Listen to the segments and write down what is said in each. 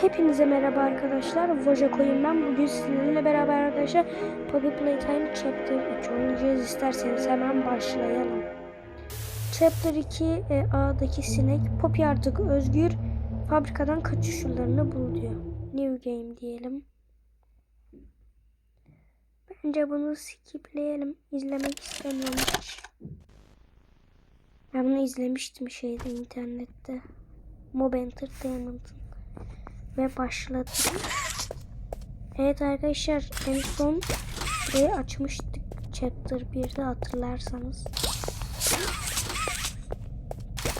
Hepinize merhaba arkadaşlar. Voja ben. Bugün sizinle beraber arkadaşlar Poppy Playtime Chapter 3 oynayacağız. İsterseniz hemen başlayalım. Chapter 2 e, A'daki sinek. Poppy artık özgür. Fabrikadan kaçış yollarını bul diyor. New Game diyelim. Bence bunu skipleyelim. İzlemek istemiyorum hiç. Ben bunu izlemiştim şeyde internette. Mob Entertainment'ın ve başladı. Evet arkadaşlar en son burayı açmıştık chapter 1'de hatırlarsanız.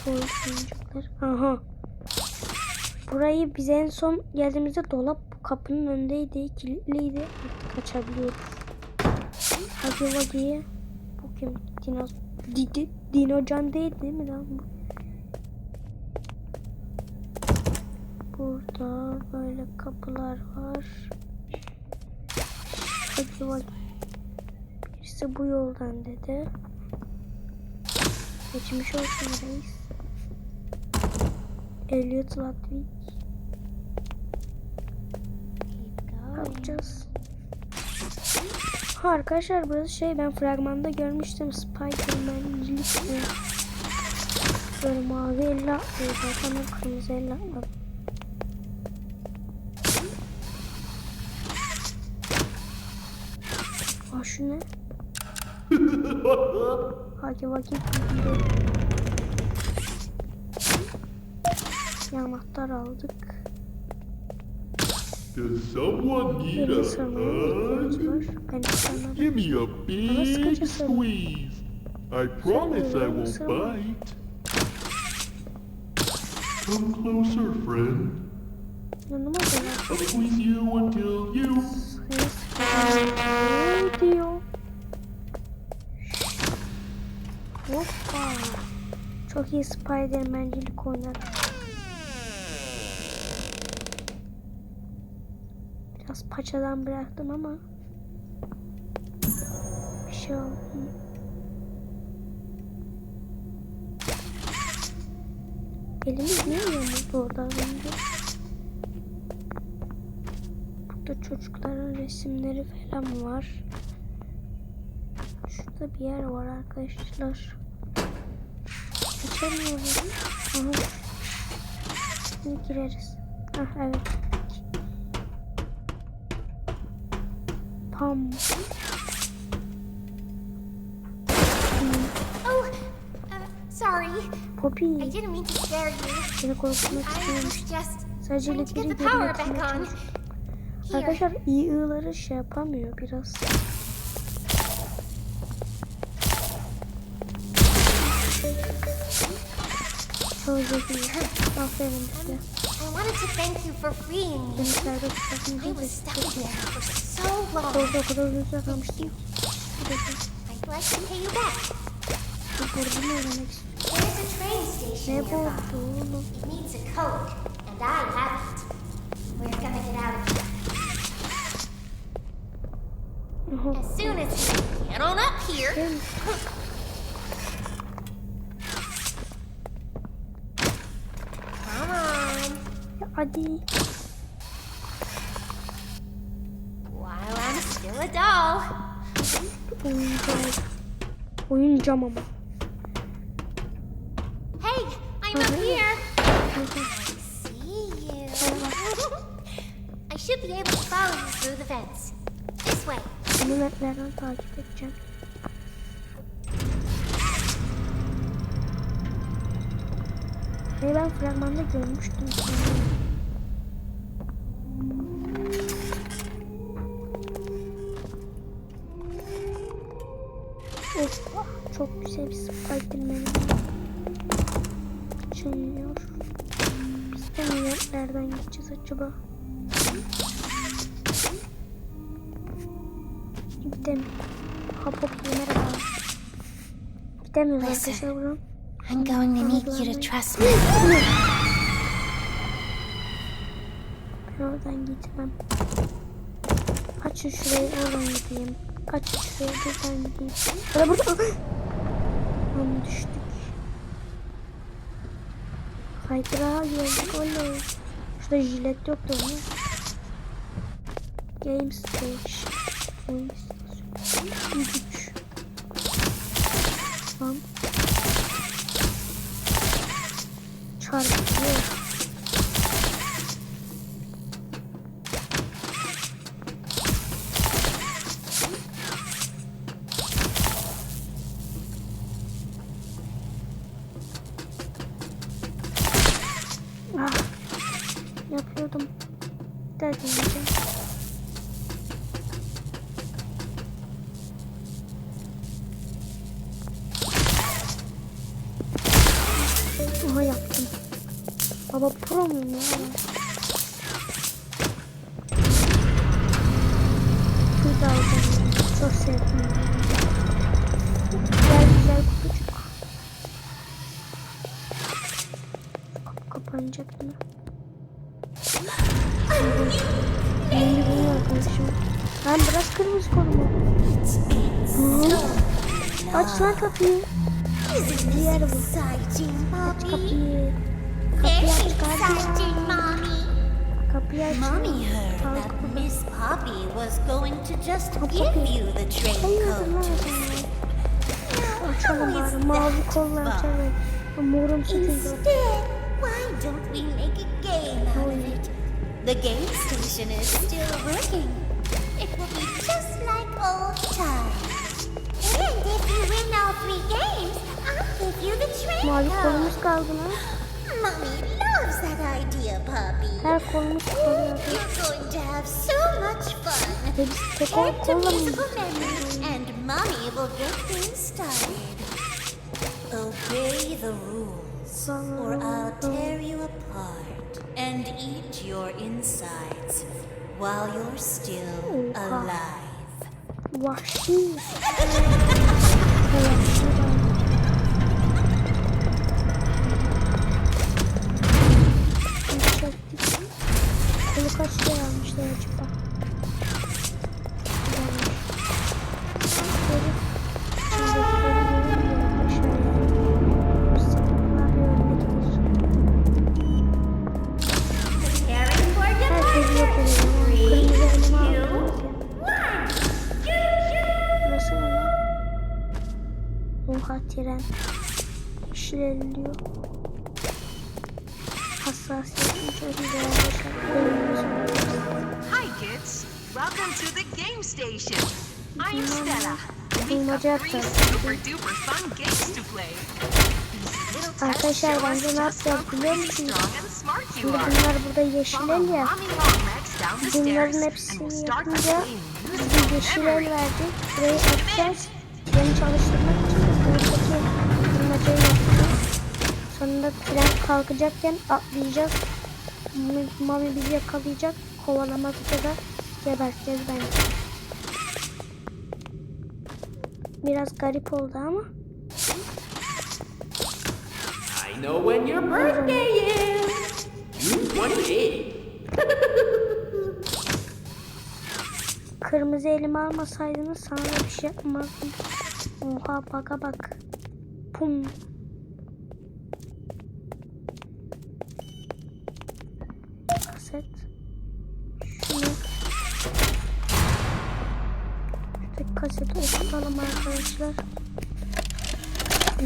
Oyuncaklar. Aha. Burayı biz en son geldiğimizde dolap kapının önündeydi. Kilitliydi. Artık açabiliyoruz. Hadi Vagi'ye. Bu kim? Dino, Didi, Dino Can değil değil mi lan bu? Burada böyle kapılar var. Hadi bak. Birisi bu yoldan dedi. Geçmiş olsun reis. Elliot Ludwig. Ne yapacağız? Ha arkadaşlar burası şey ben fragmanda görmüştüm Spider-Man birlikte. Böyle mavi elle atlıyor zaten kırmızı elle atladı. Aa şu ne? Hadi vakit. Bir anahtar aldık. Does someone need a hug? Give me a big squeeze. I promise I won't bite. Come closer, friend. I'll squeeze you until iyi Spider-Man'cilik oynadı. Biraz paçadan bıraktım ama bir şey oldu. Elimiz niye yamuldu orada önce? Burada çocukların resimleri falan var. Şurada bir yer var arkadaşlar. Geçemiyoruz. Aha. Şimdi gireriz. Ah evet. Pam. Oh, uh, sorry. Poppy. I didn't mean to scare you. Seni korkutmak I istiyormuş. was just Sadece the geri. Here, Arkadaşlar iyi ığları şey yapamıyor biraz. Çok zeki. Aferin size. I wanted to thank you for freeing me. I was stuck in there for so long. Orada o kadar uzun süre kalmıştım. I'd like to pay you back. Kurtarımı öğrenmek istiyorum. There's a train station Ne nearby. It needs a code, and I have it. We're gonna get out of here as soon as we get on up here. hadi. While I'm still a doll. Oyuncağım. Oyuncağım ama. Hey, I'm up here. See you. I should be able to follow you through the fence. This way. Bunu netlerden takip edeceğim. Ve ben fragmanda görmüştüm. sanırım. Güzel bir Spiderman. Açılmıyor. Biz de mi yerlerden gideceğiz acaba? Gittim. Hop hop merhaba. Gidemiyoruz arkadaşlar buradan. I'm going to need you to trust me. Ben oradan gitmem. Açın şurayı oradan gideyim. Açın şurayı buradan gideyim. Burada burada. Lan düştük. Kaydırağa geldik oley. Şurada jilet yoktu mu? Game Station. Oyun istasyonu. Güç. Lan. Çarpıyor. Bir daha deneyeceğim. Aha yaptım. Baba pro muyum ya? Aç lan kapıyı. Isn't Diğer this bu. exciting, Aç kapıyı. Kapıyı aç Mommy. Kapıyı aç. Mommy heard that. Miss Poppy was going to just give you the train coat. Açalım bari. Mavi kollar açalım. Çünkü. Instead, why don't we make a game out of it? The game station is still working. It will be just like old times. win all three games, you the train Mavi kolumuz kaldı lan. Mommy loves that idea, puppy. You're going to have so much fun. Get to musical memories and mommy will get things started. Obey the rules or I'll tear you apart and eat your insides while you're still alive. Wash. Kolu kaç liraya almışlar acaba? Oha tren. İşleriliyor. Arkadaşlar. Oyunumuz Hi, kids. Welcome to the game station. I am Stella. We've got three super duper fun games to play. Arkadaşlar bence ne yapacağız biliyor musunuz? Şimdi bunlar burada yeşil el ya. Bunların hepsini yapınca musical yeşil el verdi. Burayı açacağız. Treni çalıştırmak Sonunda tren kalkacakken atlayacağız. Mami bizi yakalayacak. Kovalamadıkça da geberteceğiz bence. Biraz garip oldu ama. I know when your birthday is. June 28. Kırmızı elimi almasaydınız sana bir şey yapmazdım. Oha baka bak. Pum. Arkadaşlar.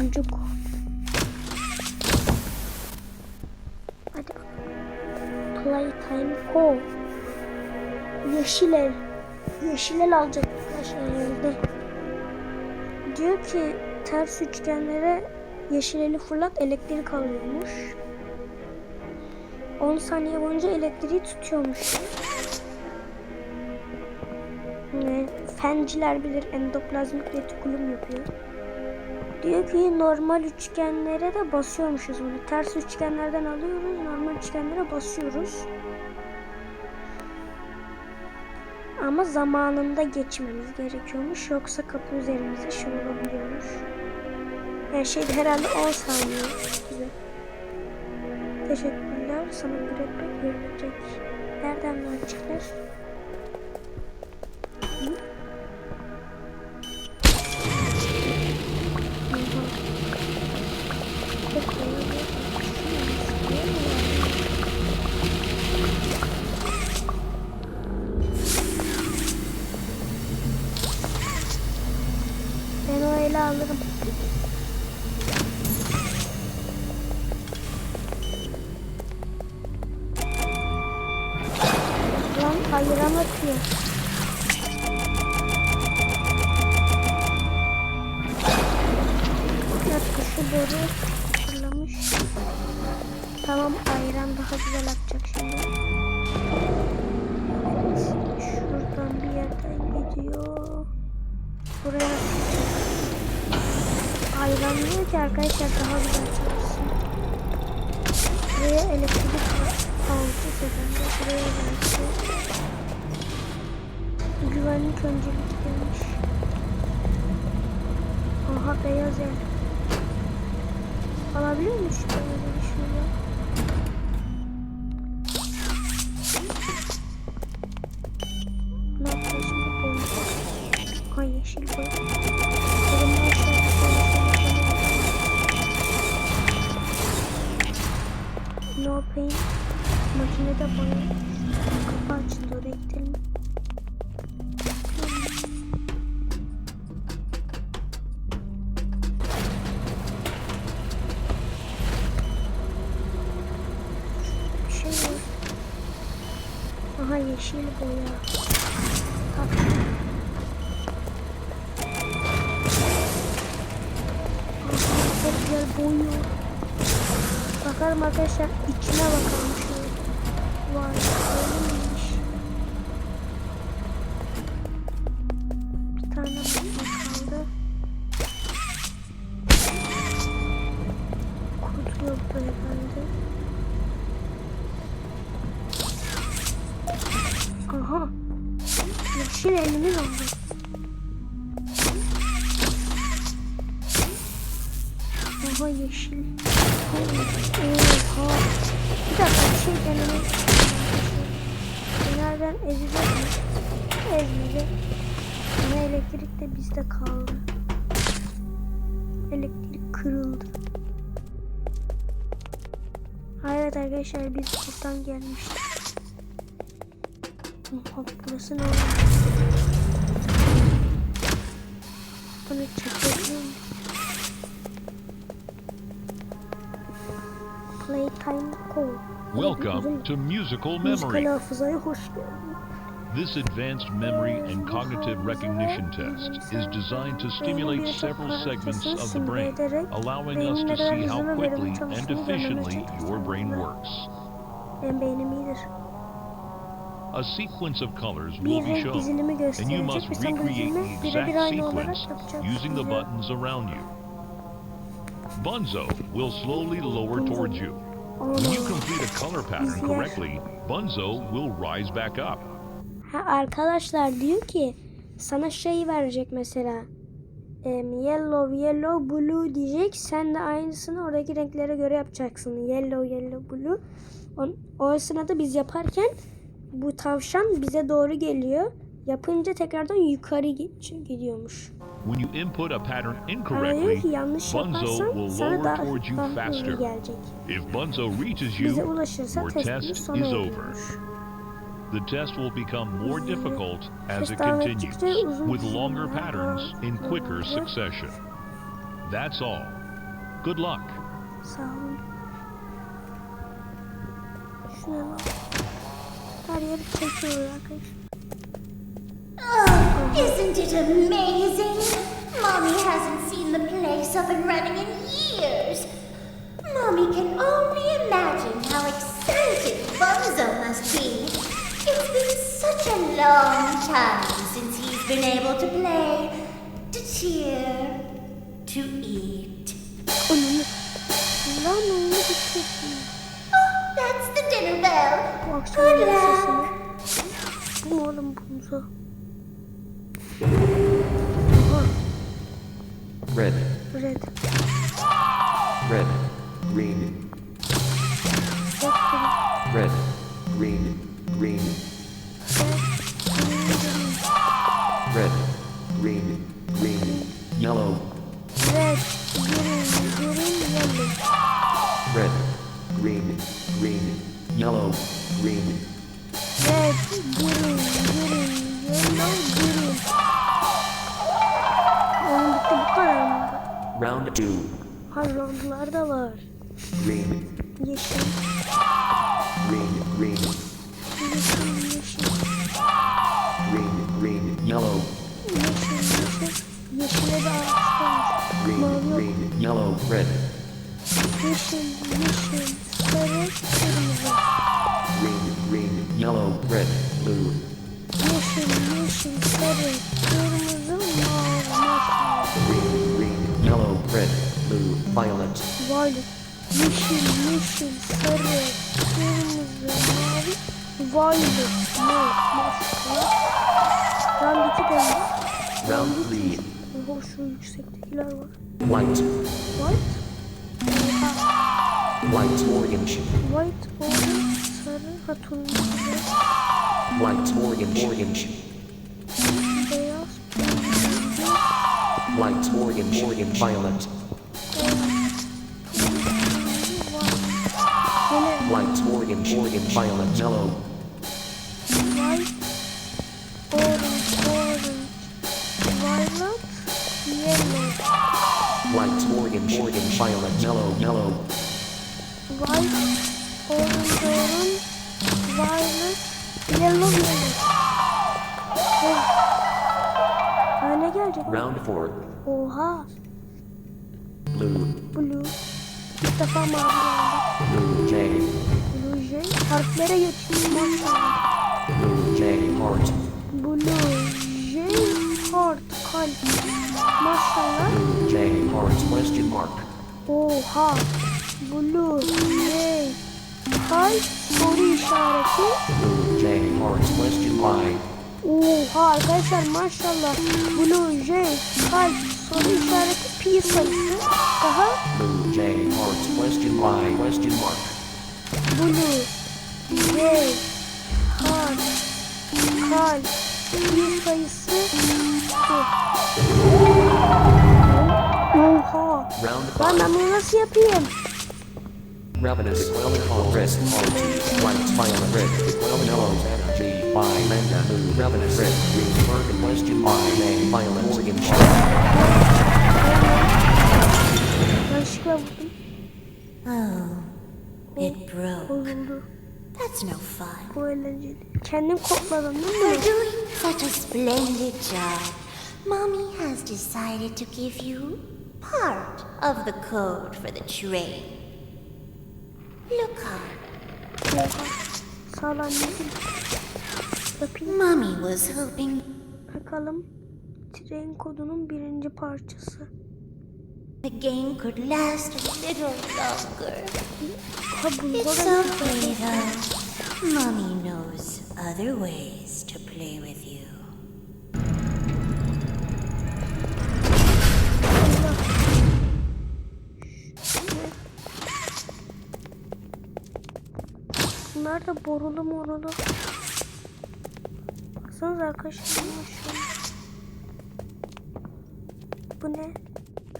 Ucuk. Hadi. Playtime Go. Yeşil el. Yeşil el alacak arkadaşlar herhalde. Diyor ki ters üçgenlere yeşil eli fırlat elektrik alıyormuş. 10 saniye boyunca elektriği tutuyormuş. Fenciler bilir endoplazmik retikulum yapıyor. Diyor ki normal üçgenlere de basıyormuşuz bunu. Ters üçgenlerden alıyoruz, normal üçgenlere basıyoruz. Ama zamanında geçmemiz gerekiyormuş. Yoksa kapı üzerimize olabiliyormuş. Her şey de herhalde 10 saniye gibi. Teşekkürler. Sana mürebbet verilecek. Nereden verecekler? Şu boru fırlamış. Tamam ayran daha güzel atacak şimdi. Şuradan bir yerden gidiyor. Buraya atacak. Ayran diyor ki arkadaşlar daha güzel çalışsın. Buraya elektrik var. Altı sekunda buraya verdi. Güvenlik öncelik demiş. Aha beyaz ev. Alabiliyor musun böyle bir şurada? Ne yapacağız şimdi? Boyunca. Ay yeşil boy. Kırmızı aşağı No pain. Makinede boya. Kapı açıldı oraya gidelim. Tatlı. Aha, çok güzel boyuyor. Bakalım arkadaşlar içine bakalım arkadaşlar biz buradan gelmiştik. Burası ne? Bunu muyum? Playtime Call. Welcome to Musical Müzikal Memory. hafızaya hoş geldin. This advanced memory and cognitive recognition test is designed to stimulate several segments of the brain, allowing us to see how quickly and efficiently your brain works. A sequence of colors will be shown, and you must recreate the exact sequence using the buttons around you. Bunzo will slowly lower towards you. When you complete a color pattern correctly, Bunzo will rise back up. Ha, arkadaşlar diyor ki sana şey verecek mesela. Em, yellow, yellow, blue diyecek. Sen de aynısını oradaki renklere göre yapacaksın. Yellow, yellow, blue. O, o sırada biz yaparken bu tavşan bize doğru geliyor. Yapınca tekrardan yukarı gi- gidiyormuş. When you input a pattern incorrectly, ki yanlış Bunzo yaparsan will lower daha, towards you faster. gelecek. If Bunzo reaches Bize you, ulaşırsa your testimiz test sona is over. Eriyormuş. The test will become more difficult as it continues, with longer patterns in quicker succession. That's all. Good luck. Sağ olun. Şuna bak. Her yeri çekiyor arkadaşlar. Oh, isn't it amazing? Mommy hasn't seen the place up and running in years. Mommy can only imagine how excited Bunzo must be. It's such a long time since he's been able to play, to cheer, to eat. Onunu. Lan onu hissettim. Oh, that's the dinner bell. Good luck. Red, Yeşil, yeşil, sarı, kırmızı. green, green, yellow, red, blue, Yeşil, yeşil, sarı, kırmızı, mavi, maşallah. green, green, yellow, red, blue, violet, Violet. Yeşil, yeşil, sarı, kırmızı, mavi, violet. Mor, maşallah. Round 2 döndü. round three, Oho şu yüksektekiler var. white, White. Oha. white, orange, White, orange, sarı, ha turuncu, white, orange, orange, beyaz, white, orange, orange, violet, Yine white, orange, orange, violet, yellow, violet, yellow, yellow, white, orange, violet, yellow, yellow. Daha ne gelecek? round four, Oha. blue, Blue. İlk defa mavi geldi. blue, J, Blue J. Harflere geçeyim blue, J, heart, Blue J. Heart. Kalp. Maşallah. blue, J, heart, question mark, Oha. Blue J. Kalp. Soru işareti. J, Oha arkadaşlar maşallah. Blue J. Kalp. Soru işareti. Pi sayısı. Daha blue, J, heart, question Y, question mark, Blue J. Heart. Kalp. Pi sayısı. Oha. Round Ben, five, ben bunu nasıl yapayım? ravenous, quail, call, red, heart, white, violet, red, quail, yellow, G, Y, manga, blue, ravenous, red, green, bird, question Y, J, violet, orange, Yanlışlıkla vurdum. Oh, it broke. Bozuldu. That's no fun. Bu eğlenceli. Kendim kokladım değil For mi? doing such a splendid job, Mommy has decided to give you part of the code for the train. Look up. Oha. Sağ ol anneciğim. Öpeyim. Mommy was hoping Bakalım. Tren kodunun birinci parçası. the game could last a little longer. It's okay though. Mommy knows other ways to play with you. Bunlar da borulu morulu. Baksanıza arkadaşlar. Bu ne?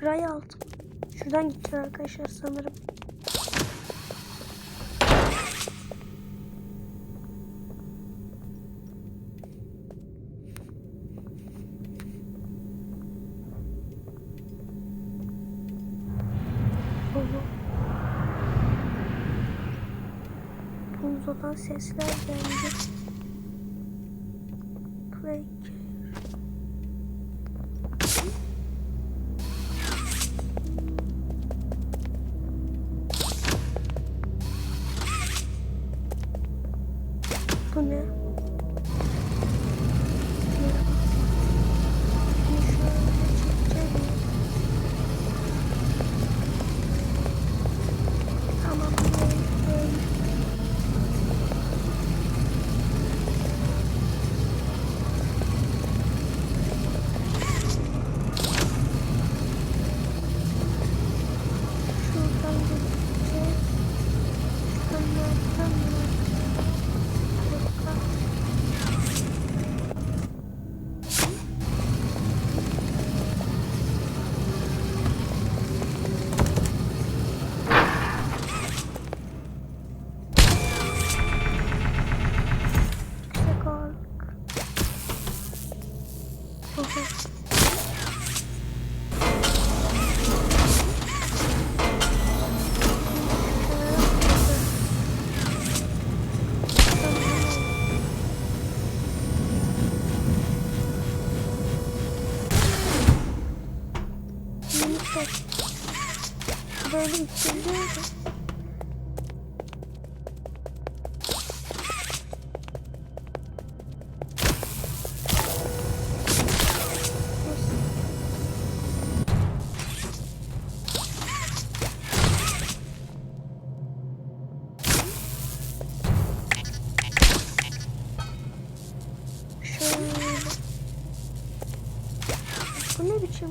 Ray altı. Şuradan gideceğiz arkadaşlar sanırım. Bunzodan sesler geldi. Bu ne biçim?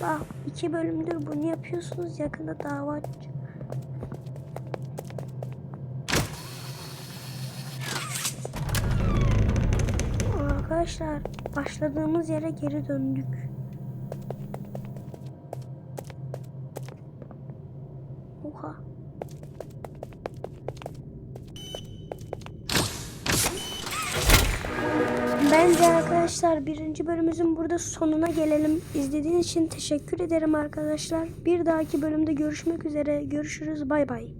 Bak iki bölümdür bunu yapıyorsunuz yakında dava açacağım. Arkadaşlar başladığımız yere geri döndük. Arkadaşlar birinci bölümümüzün burada sonuna gelelim. İzlediğiniz için teşekkür ederim arkadaşlar. Bir dahaki bölümde görüşmek üzere. Görüşürüz. Bay bay.